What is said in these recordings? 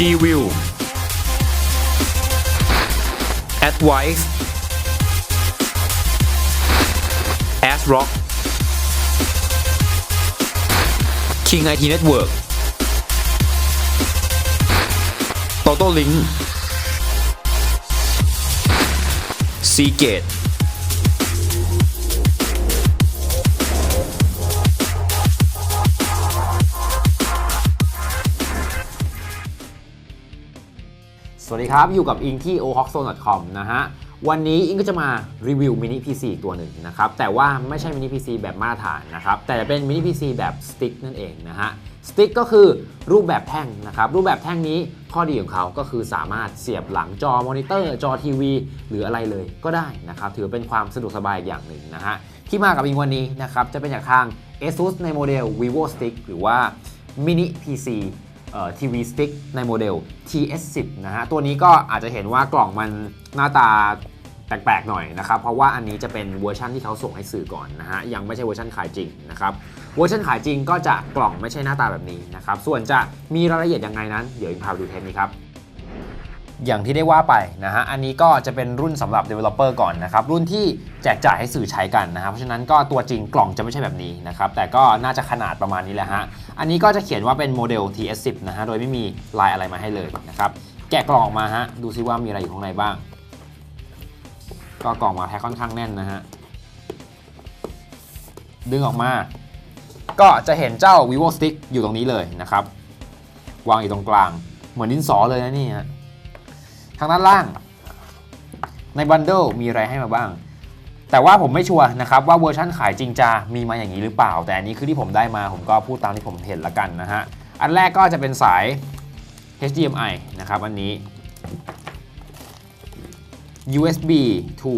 G-View Advice ASRock King IT Network. Toto Link Seagate สวัสดีครับ อยู่กับอิงที่ o h o k z o n e c o m นะฮะ วันนี้อิงก็จะมารีวิวมินิ PC อีกตัวหนึ่งนะครับ แต่ว่าไม่ใช่มินิ PC แบบมาตรฐานนะครับ แต่เป็นมินิ PC แบบสติ๊กนั่นเองนะฮะสติ๊กก็คือรูปแบบแท่งนะครับ รูปแบบแท่งนี้ข้อดีของเขาก็คือสามารถเสียบหลังจอมอนิเตอร์ จอทีวี หรืออะไรเลยก็ได้นะครับ ถือเป็นความสะดวกสบายอย่างหนึ่งนะฮะที่มากับอิงวันนี้นะครับจะเป็นจากทาง ASUS ในโมเดล vivo stick หรือว่า mini PC ทีวีสติ๊กในโมเดล TS10 นะฮะ ตัวนี้ก็อาจจะเห็นว่ากล่องมันหน้าตาแปลกๆหน่อยนะครับ เพราะว่าอันนี้จะเป็นเวอร์ชันที่เขาส่งให้สื่อก่อนนะฮะ ยังไม่ใช่เวอร์ชันขายจริงนะครับ เวอร์ชันขายจริงก็จะกล่องไม่ใช่หน้าตาแบบนี้นะครับ ส่วนจะมีรายละเอียดยังไงนั้น เดี๋ยวอิงพาไปดูเทปนี้ครับ อย่างที่ได้ว่าไปนะฮะ อันนี้ก็จะเป็นรุ่นสำหรับ developer ก่อนนะครับ รุ่นที่แจกจ่ายให้สื่อใช้กันนะครับ เพราะฉะนั้นก็ตัวจริงกล่องจะไม่ใช่แบบนี้นะครับ แต่ก็น่าจะขนาดประมาณนี้แหละฮะ อันนี้ก็จะเขียนว่าเป็นโมเดล TS10 นะฮะ โดยไม่มีลายอะไรมาให้เลยนะครับ แกะกล่องออกมาฮะ ดูซิว่ามีอะไรอยู่ข้างในบ้าง ก็กล่องมาแพ็คค่อนข้างแน่นนะฮะ ดึงออกมา ก็จะเห็นเจ้า vivo stick อยู่ตรงนี้เลยนะครับ วางอยู่ตรงกลาง เหมือนดินสอเลยนะนี่ฮะ ทางด้านล่าง ในบันเดิลมีอะไรให้มาบ้าง แต่ว่าผมไม่ชัวร์นะครับว่าเวอร์ชันขายจริงจะมีมาอย่างนี้หรือเปล่า แต่อันนี้คือที่ผมได้มาผมก็พูดตามที่ผมเห็นละกันนะฮะ อันแรกก็จะเป็นสาย HDMI นะครับอันนี้ USB to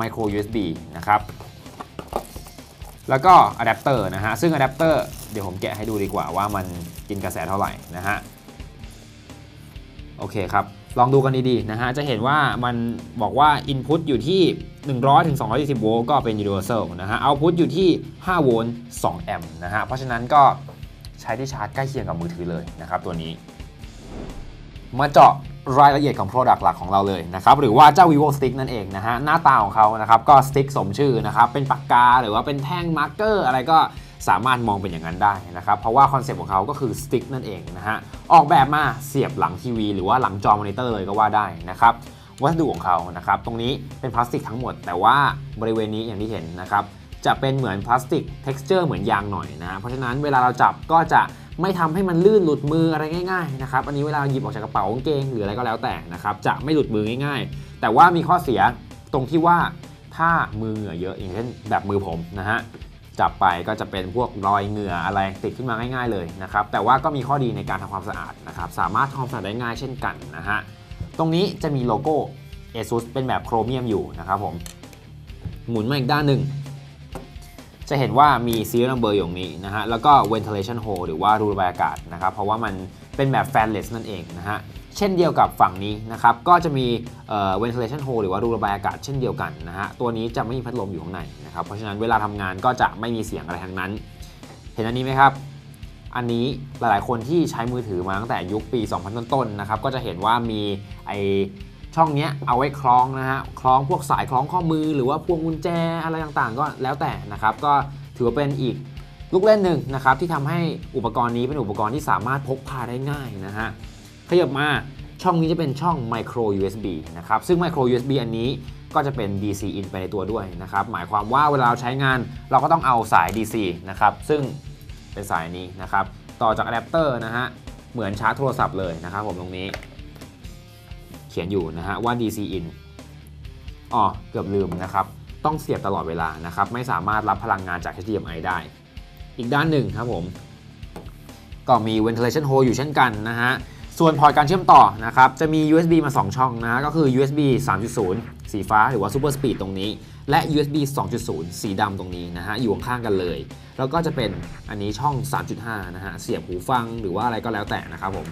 micro USB นะครับ แล้วก็อะแดปเตอร์นะฮะ ซึ่งอะแดปเตอร์เดี๋ยวผมแกะให้ดูดีกว่าว่ามันกินกระแสเท่าไหร่นะฮะ โอเคครับ ลองดูกันดีๆนะฮะ จะเห็นว่ามันบอกว่า Input อยู่ที่ 100 ถึง 220 โวลต์ก็เป็น Universal นะฮะ Output อยู่ที่ 5 โวลต์ 2 แอมป์นะฮะ เพราะฉะนั้นก็ใช้ที่ชาร์จใกล้เคียงกับมือถือเลยนะครับตัวนี้ มาเจาะรายละเอียดของ Product หลักของเราเลยนะครับหรือว่าเจ้า vivo stick นั่นเองนะฮะหน้าตาของเขานะครับก็สติ๊กสมชื่อนะครับเป็นปากกาหรือว่าเป็นแท่งมาร์กเกอร์อะไรก็ สามารถมองเป็นอย่างนั้นได้นะครับเพราะว่าคอนเซปต์ของเขาก็คือสติ๊กนั่นเองนะฮะออกแบบมาเสียบหลังทีวี หรือว่าหลังจอมอนิเตอร์เลยก็ว่าได้นะครับวัสดุของเขานะครับตรงนี้เป็นพลาสติกทั้งหมด แต่ว่าบริเวณนี้อย่างที่เห็นนะครับจะเป็นเหมือนพลาสติก t e x t อร์เหมือนยางหน่อยนะเพราะฉะนั้นเวลาเราจับก็จะไม่ทำให้มันลื่นหลุดมืออะไรง่ายๆนะครับอันนี้เวลาหยิบออกจากกระเป๋ากางเกงหรืออะไรก็แล้วแต่นะครับจะไม่หลุดมือง่าย ๆ แต่ว่ามีข้อเสียตรงที่ว่าถ้ามือเหงื่อเยอะอย่างเช่นแบบมือผมนะฮะ จับไปก็จะเป็นพวกรอยเหงื่ออะไรติดขึ้นมาง่ายๆเลยนะครับ แต่ว่าก็มีข้อดีในการทำความสะอาดนะครับ สามารถทำความสะอาดได้ง่ายเช่นกันนะฮะ ตรงนี้จะมีโลโก้ ASUS เป็นแบบโครเมียมอยู่นะครับผม หมุนมาอีกด้านหนึ่ง จะเห็นว่ามี serial number อยู่ตรงนี้นะฮะ แล้วก็ ventilation hole หรือว่ารูระบายอากาศนะครับ เพราะว่ามันเป็นแบบ fanless นั่นเองนะฮะ เช่นเดียวกับฝั่งนี้นะครับ ก็จะมีเอ่อ ventilation hole หรือว่ารูระบายอากาศเช่นเดียวกันนะฮะ ตัวนี้จะไม่มีพัดลมอยู่ข้างในนะครับ เพราะฉะนั้นเวลาทำงานก็จะไม่มีเสียงอะไรทั้งนั้น เห็นอันนี้ไหมครับ อันนี้หลายๆคนที่ใช้มือถือมาตั้งแต่ยุคปี 2000 ต้นๆนะครับ ก็จะเห็นว่ามีไอช่องเนี้ยเอาไว้คล้องนะฮะ คล้องพวกสายคล้องข้อมือหรือว่าพวงกุญแจอะไรต่างๆ ก็แล้วแต่นะครับ ก็ถือว่าเป็นอีกลูกเล่นหนึ่งนะครับที่ทำให้อุปกรณ์นี้เป็นอุปกรณ์ที่สามารถพกพาได้ง่ายนะฮะ ขยับมาช่องนี้จะเป็นช่อง micro USB นะครับ ซึ่ง micro USB อันนี้ก็จะเป็น DC in ไปในตัวด้วยนะครับ หมายความว่าเวลาเราใช้งานเราก็ต้องเอาสาย DC นะครับ ซึ่งเป็นสายนี้นะครับ ต่อจากอะแดปเตอร์นะฮะ เหมือนชาร์จโทรศัพท์เลยนะครับผมตรงนี้ เขียนอยู่นะฮะว่า DC in อ๋อ เกือบลืมนะครับ ต้องเสียบตลอดเวลานะครับ ไม่สามารถรับพลังงานจาก HDMI ได้ อีกด้านหนึ่งครับผม ก็มี ventilation hole อยู่เช่นกันนะฮะ ส่วนพอร์ตการเชื่อมต่อนะครับจะมี USB มา 2 ช่องนะก็คือ USB 3.0 สีฟ้าหรือว่า Super Speed ตรงนี้ และ USB 2.0 สีดำตรงนี้นะฮะอยู่ข้างกันเลย แล้วก็จะเป็นอันนี้ช่อง 3.5 นะฮะเสียบหูฟังหรือว่าอะไรก็แล้วแต่นะครับผม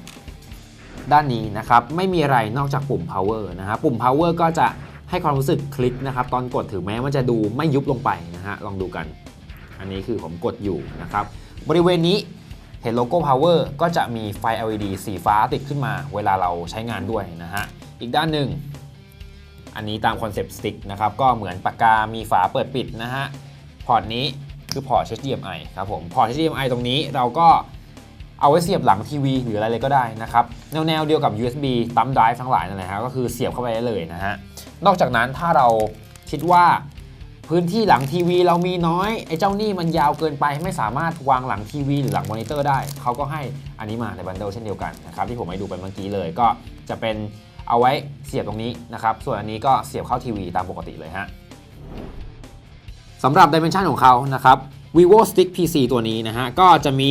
ด้านนี้นะครับไม่มีอะไรนอกจากปุ่ม power นะฮะปุ่ม power ก็จะให้ความรู้สึกคลิกนะครับตอนกดถึงแม้ว่าจะดูไม่ยุบลงไปนะฮะลองดูกัน อันนี้คือผมกดอยู่นะครับบริเวณนี้ เห็นโลโก้ power ก็จะมีไฟ LED สีฟ้าติดขึ้นมาเวลาเราใช้งานด้วยนะฮะ อีกด้านหนึ่ง อันนี้ตามคอนเซปต์สติ๊กนะครับ ก็เหมือนปากกา มีฝาเปิดปิดนะฮะ พอร์ตนี้คือพอร์ต HDMI ครับผม พอร์ต HDMI ตรงนี้เราก็เอาไว้เสียบหลังทีวีหรืออะไรเลยก็ได้นะครับ แนวแนวๆเดียวกับ USB ตั้มไดฟ์ทั้งหลายนั่นแหละฮะ ก็คือเสียบเข้าไปได้เลยนะฮะ นอกจากนั้นถ้าเราคิดว่า พื้นที่หลังทีวีเรามีน้อยไอ้เจ้านี่มันยาวเกินไปไม่สามารถวางหลังทีวีหรือหลังมอนิเตอร์ได้ เขาก็ให้อันนี้มาในบันเดิลเช่นเดียวกันนะครับที่ผมให้ดูไปเมื่อกี้เลยก็จะเป็นเอาไว้เสียบตรงนี้นะครับส่วนอันนี้ก็เสียบเข้าทีวีตามปกติเลยฮะสำหรับ Dimension ของเขานะครับ vivo stick pc ตัวนี้นะฮะก็จะมี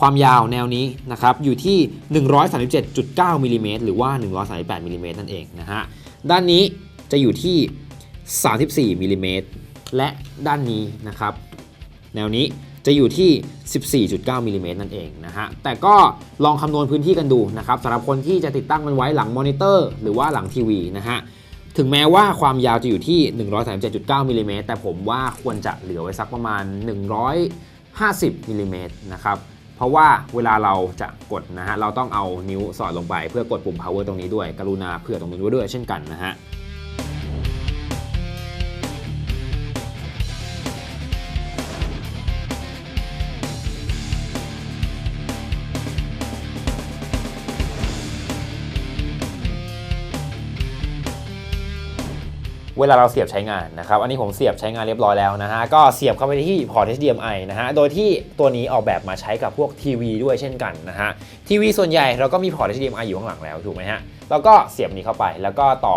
ความยาวแนวนี้นะครับอยู่ที่ 137.9มิลลิเมตรหรือว่า 138มิลลิเมตรนั่นเองนะฮะด้านนี้จะอยู่ที่ 34มิลลิเมตร และด้านนี้นะครับ แนวนี้จะอยู่ที่ 14.9มิลลิเมตรนั่นเองนะฮะ แต่ก็ลองคำนวณพื้นที่กันดูนะครับสำหรับคนที่จะติดตั้งมันไว้หลังมอนิเตอร์หรือว่าหลังทีวีนะฮะ ถึงแม้ว่าความยาวจะอยู่ที่ 137.9มิลลิเมตรแต่ผมว่าควรจะเหลือไว้สักประมาณ 150มิลลิเมตรนะครับเพราะว่าเวลาเราจะกดนะฮะ เราต้องเอานิ้วสอดลงไปเพื่อกดปุ่ม power ตรงนี้ด้วย กรุณาเผื่อตรงนี้ไว้ด้วยเช่นกันนะฮะ เวลาเราเสียบใช้งานนะครับ อันนี้ผมเสียบใช้งานเรียบร้อยแล้วนะฮะ ก็เสียบเข้าไปที่พอร์ต HDMI นะฮะ โดยที่ตัวนี้ออกแบบมาใช้กับพวกทีวีด้วยเช่นกันนะฮะ ทีวีส่วนใหญ่เราก็มีพอร์ต HDMI อยู่ข้างหลังแล้วถูกไหมฮะ แล้วก็เสียบนี้เข้าไป แล้วก็ต่อ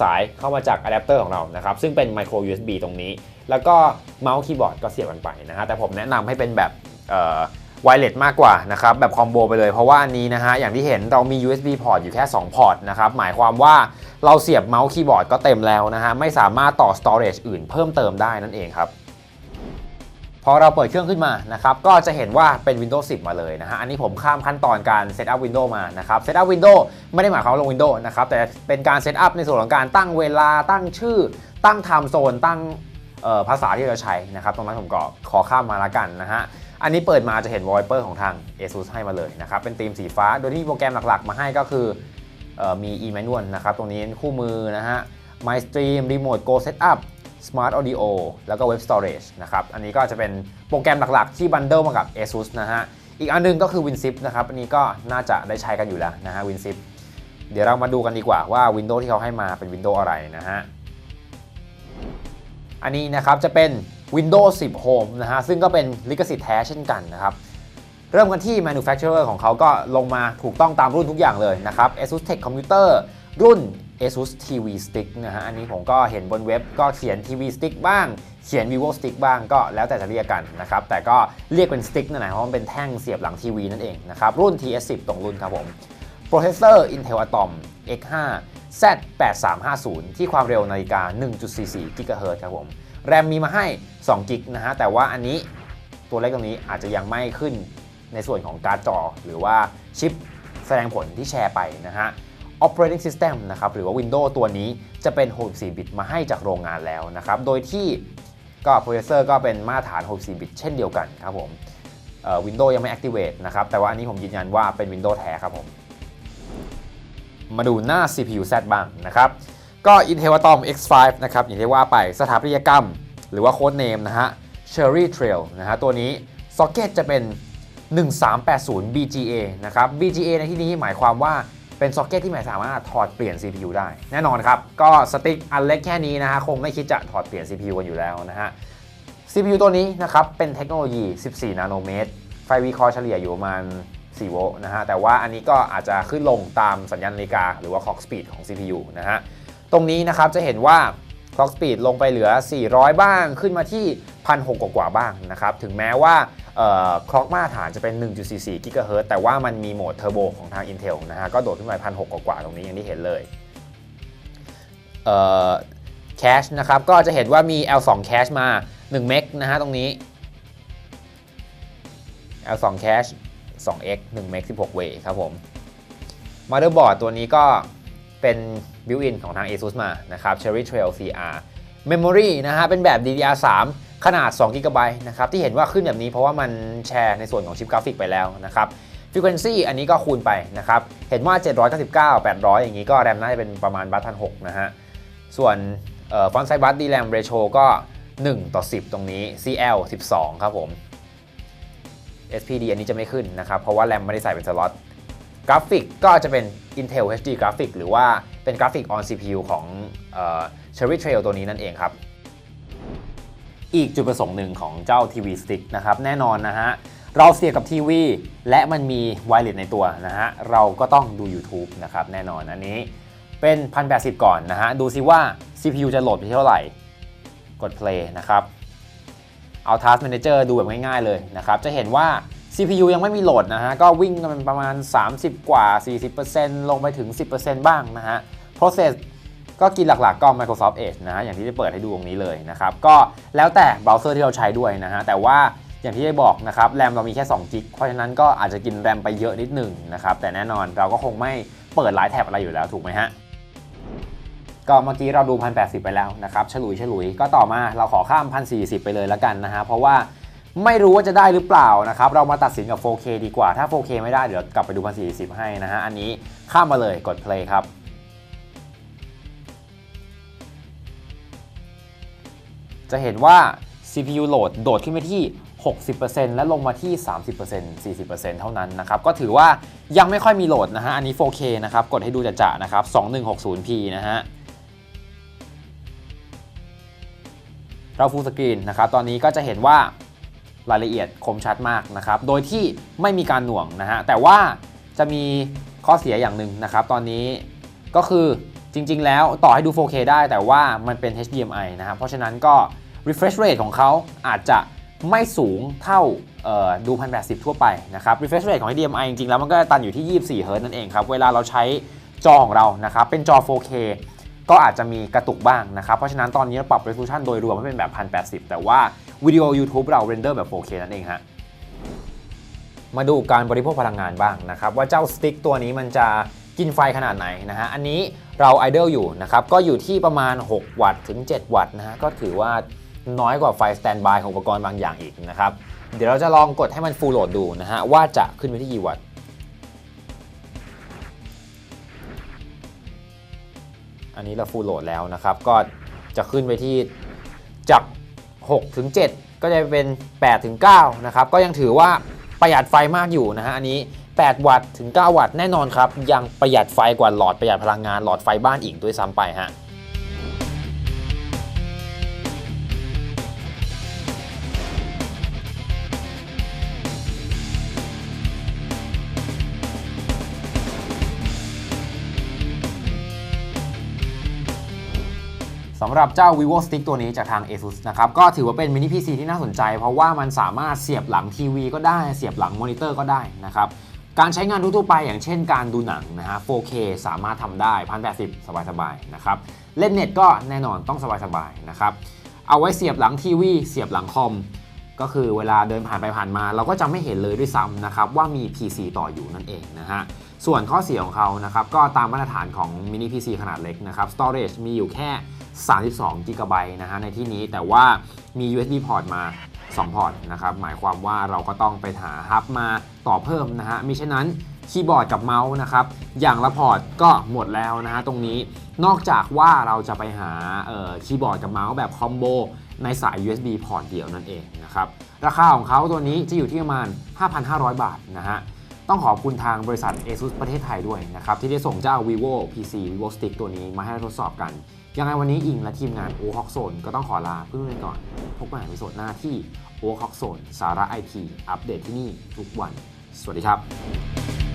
สายเข้ามาจากอะแดปเตอร์ของเรานะครับ ซึ่งเป็น micro USB ตรงนี้ แล้วก็เมาส์คีย์บอร์ดก็เสียบกันไปนะฮะ แต่ผมแนะนำให้เป็นแบบ ไวเลสมากกว่านะครับแบบคอมโบไปเลยเพราะว่าอันนี้นะฮะอย่างที่เห็นเรามี USB พอร์ตอยู่แค่ 2 พอร์ตนะครับหมายความว่าเราเสียบเมาส์คีย์บอร์ดก็เต็มแล้วนะฮะไม่สามารถต่อ storage อื่นเพิ่มเติมได้นั่นเองครับพอเราเปิดเครื่องขึ้นมานะครับก็จะเห็นว่าเป็น Windows 10 มาเลยนะฮะอันนี้ผมข้ามขั้นตอนการ Setup Windows มานะครับ Setup Windows ไม่ได้หมายความลง Windows นะครับแต่เป็นการ Setup ในส่วนของการตั้งเวลาตั้งชื่อ ตั้ง Time Zone ตั้งภาษาที่เราใช้นะครับตรงนั้นผมก็ขอข้ามมาละกันนะฮะ อันนี้เปิดมาจะเห็น wallpaper ของทาง ASUS ให้มาเลยนะครับ เป็นธีมสีฟ้า โดยที่โปรแกรมหลักๆ มาให้ก็คืออมี e-manual นะครับ ตรงนี้คู่มือนะฮะ My Stream Remote Go Setup Smart Audio แล้วก็ Web Storage นะครับ อันนี้ก็จะเป็นโปรแกรมหลักๆ ที่บันเดิลมากับ ASUS นะฮะ อีกอันหนึงก็คือ WinZip นะครับ อันนี้ก็น่าจะได้ใช้กันอยู่แล้วนะฮะ WinZip เดี๋ยวเรามาดูกันดีกว่าว่า Windows ที่เขาให้มาเป็น Windows อะไรนะฮะ อันนี้นะครับจะเป็น Windows 10 Home นะฮะซึ่งก็เป็นลิขสิทธิ์แท้เช่นกันนะครับเริ่มกันที่ manufacturer ของเขาก็ลงมาถูกต้องตามรุ่นทุกอย่างเลยนะครับ ASUS Tech Computer รุ่น ASUS TV Stick นะฮะ อันนี้ผมก็เห็นบนเว็บก็เขียน TV Stick บ้าง เขียน Vivo Stick บ้างก็แล้วแต่จะเรียกกันนะครับ แต่ก็เรียกเป็น Stick นั่นแหละเพราะมันเป็นแท่งเสียบหลังทีวีนั่นเองนะครับ รุ่น TS10 ตรงรุ่นครับผม โปรเซสเซอร์ Intel Atom X5 Z8350 ที่ความเร็วนาฬิกา 1.44 GHz ครับผม แรมมีมาให้2กิกนะฮะแต่ว่าอันนี้ตัวเลขตรงนี้อาจจะยังไม่ขึ้นในส่วนของการ์ดจอ หรือว่าชิปแสดงผลที่แชร์ไปนะฮะ Operating System นะครับหรือว่า Windows ตัวนี้จะเป็น 64 บิตมาให้จากโรงงานแล้วนะครับ โดยที่ก็โปรเซสเซอร์ก็เป็นมาตรฐาน 64 บิตเช่นเดียวกันครับผมวินโดว์ยังไม่ activate นะครับ แต่ว่าอันนี้ผมยืนยันว่าเป็น Windows แท้ครับผม มาดูหน้า CPU Z บ้างนะครับ ก็ Intel Atom X5 นะครับอย่างที่ว่าไปสถาปัตยกรรม หรือว่าโค้ดเนมนะฮะ Cherry Trail นะฮะตัวนี้ซ็อกเก็ตจะเป็น 1380 BGA นะครับ BGA ในที่นี้หมายความว่าเป็นซ็อกเก็ตที่ไม่สามารถถอดเปลี่ยน CPU ได้ แน่นอนครับ ก็สติ๊กอันเล็กแค่นี้นะฮะคงไม่คิดจะถอดเปลี่ยน CPU กันอยู่แล้วนะฮะ CPU ตัวนี้นะครับเป็นเทคโนโลยี 14 นาโนเมตร ไฟวิเคราะห์เฉลี่ยอยู่ประมาณ 4 โวลต์นะฮะ แต่ว่าอันนี้ก็อาจจะขึ้นลงตามสัญญาณนาฬิกา หรือว่า clock speed ของ CPU นะฮะ ตรงนี้นะครับจะเห็นว่า clock speed ลงไปเหลือ 400 บ้างขึ้นมาที่ 1,600 กว่าบ้างนะครับ ถึงแม้ว่าเอ่อ clock มาตรฐานจะเป็น 1.44 GHz แต่ว่ามันมีโหมดเทอร์โบของทาง Intel นะฮะ ก็โดดขึ้นไป 1,600 กว่าตรงนี้อย่างที่เห็นเลยเอ่อ cache นะครับ ก็จะเห็นว่ามี L2 cache มา 1 เมกนะฮะตรงนี้ L2 cache 2x 1เมก16เวครับผม motherboard ตัวนี้ก็ เป็น built-in ของทาง ASUS มานะครับ Cherry Trail CR Memory นะฮะเป็นแบบ DDR3 ขนาด 2 g b นะครับที่เห็นว่าขึ้นแบบนี้เพราะว่ามันแชร์ในส่วนของชิปกราฟิกไปแล้วนะครับ Frequency อันนี้ก็คูณไปนะครับ เห็นว่า 799 800 อย่างนี้ก็แรมน่าจะเป็นประมาณบัตพันหกนะฮะ ส่วนฟอนต์ไซบัสดีแรมเรโชก็ 1 ต่อ 10 ตรงนี้ CL 12 ครับผม SPD อันนี้จะไม่ขึ้นนะครับ เพราะว่าแรมไม่ได้ใส่เป็นสล็อต กราฟิกก็จะเป็น Intel HD Graphic หรือว่าเป็นกราฟิก on CPU ของเอ่อ Cherry Trail ตัวนี้นั่นเองครับ อีกจุดประสงค์หนึ่งของเจ้า TV Stick นะครับ แน่นอนนะฮะ เราเสียบกับทีวีและมันมีไวเลสในตัวนะฮะ เราก็ต้องดู YouTube นะครับ แน่นอนอันนี้เป็น 1080 ก่อนนะฮะ ดูซิว่า CPU จะโหลดไปเท่าไหร่ กด play นะครับ เอา Task Manager ดูแบบง่ายๆเลยนะครับ จะเห็นว่า CPU ยังไม่มีโหลดนะฮะ ก็วิ่งกันประมาณ 30 กว่า 40%ลงไปถึง 10%บ้างนะฮะ Process ก็กินหลักๆก็ Microsoft Edge นะฮะ อย่างที่ได้เปิดให้ดูตรงนี้เลยนะครับ ก็แล้วแต่เบราว์เซอร์ที่เราใช้ด้วยนะฮะ แต่ว่าอย่างที่ได้บอกนะครับแรมเรามีแค่2กิกเพราะฉะนั้นก็อาจจะกินแรมไปเยอะนิดหนึ่งนะครับ แต่แน่นอนเราก็คงไม่เปิดหลายแท็บอะไรอยู่แล้วถูกไหมฮะก็เมื่อกี้เราดู 1080 ไปแล้วนะครับ ฉลุยฉลุยก็ต่อมาเราขอข้าม 1040 ไปเลยแล้วกันนะฮะ เพราะว่า ไม่รู้ว่าจะได้หรือเปล่านะครับ เรามาตัดสินกับ 4K ดีกว่า ถ้า 4K ไม่ได้เดี๋ยวกลับไปดู1040ให้นะฮะ อันนี้ข้ามมาเลยกด play ครับ จะเห็นว่า CPU โหลดโดดขึ้นไปที่ 60%และลงมาที่ 30% 40%เท่านั้นนะครับ ก็ถือว่ายังไม่ค่อยมีโหลดนะฮะ อันนี้ 4K นะครับ กดให้ดูจะๆนะครับ 2160p นะฮะเราฟูลสกรีนนะครับ ตอนนี้ก็จะเห็นว่า รายละเอียดคมชัดมากนะครับ โดยที่ไม่มีการหน่วงนะฮะ แต่ว่าจะมีข้อเสียอย่างหนึ่งนะครับ ตอนนี้ก็คือจริง ๆ แล้วต่อให้ดู 4K ได้แต่ว่ามันเป็น HDMI นะครับ เพราะฉะนั้นก็ refresh rate ของเขาอาจจะไม่สูงเท่าดู 1080 ทั่วไปนะครับ refresh rate ของ HDMI จริง ๆ แล้วมันก็ตันอยู่ที่ 24 Hz นั่นเองครับ เวลาเราใช้จอของเรานะครับ เป็นจอ 4K ก็อาจจะมีกระตุกบ้างนะครับ เพราะฉะนั้นตอนนี้เราปรับ resolution โดยรวมให้เป็นแบบ 1080 แต่ว่า วิดีโอ YouTube เรา render แบบ 4K นั่นเองฮะมาดูการบริโภคพลังงานบ้างนะครับ ว่าเจ้าสติ๊กตัวนี้มันจะกินไฟขนาดไหนนะฮะอันนี้เราไอด l อยู่นะครับก็อยู่ที่ประมาณ 6 วัตต์ถึง 7 วัตต์นะฮะก็ถือว่าน้อยกว่าไฟสแตนบายของอุปกรณ์บางอย่างอีกนะครับเดี๋ยวเราจะลองกดให้มัน full load ดูนะฮะว่าจะขึ้นไปที่กี่วัตต์อันนี้เรา full load แล้วนะครับ ก็จะขึ้นไปที่จาก 6ถึง7ก็จะเป็น8ถึง9นะครับก็ยังถือว่าประหยัดไฟมากอยู่นะฮะอันนี้ 8 วัตต์ถึง 9 วัตต์แน่นอนครับ ยังประหยัดไฟกว่าหลอดประหยัดพลังงานหลอดไฟบ้านอีกด้วยซ้ำไปฮะ สำหรับเจ้า vivo stick ตัวนี้จากทาง ASUS นะครับก็ถือว่าเป็นมินิ PC ที่น่าสนใจ เพราะว่ามันสามารถเสียบหลังทีวีก็ได้เสียบหลังมอนิเตอร์ก็ได้นะครับการใช้งานทั่วๆไปอย่างเช่นการดูหนังนะฮะ 4K สามารถทำได้ 1080 สบายๆนะครับเล่นเน็ตก็แน่นอนต้องสบายๆนะครับเอาไว้เสียบหลังทีวีเสียบหลังคอม ก็คือเวลาเดินผ่านไปผ่านมา เราก็จะไม่เห็นเลยด้วยซ้ำนะครับว่ามี PC ต่ออยู่นั่นเองนะฮะส่วนข้อเสียของเขานะครับก็ตามมาตรฐานของมินิ PC ขนาดเล็กนะครับ storage มีอยู่แค่ 32 g b นะฮะในที่นี้แต่ว่ามี USB port มา 2 พอร์ตนะครับหมายความว่าเราก็ต้องไปหาฮับมาต่อเพิ่มนะฮะมิฉะนั้นคีย์บอร์ดกับเมาส์นะครับอย่างละพอร์ตก็หมดแล้วนะฮะตรงนี้นอกจากว่าเราจะไปหาคีย์บอร์ดกับเมาส์แบบคอมโบ ในสาย USB พอร์ตเดียวนั่นเองนะครับราคาของเขาตัวนี้จะอยู่ที่ประมาณ 5,500 บาทนะฮะต้องขอบคุณทางบริษัท ASUS ประเทศไทยด้วยนะครับที่ได้ส่งเจ้า vivo PC vivo stick ตัวนี้มาให้เราทดสอบกัน ยังไงวันนี้อิงและทีมงาน o อ h o k Zone ก็ต้องขอลาเพื่อนๆก่อน พบกันใหม่ในสดหน้าที่ o อ h o k Zone สาระไอทีอัปเดตที่นี่ทุกวัน สวัสดีครับ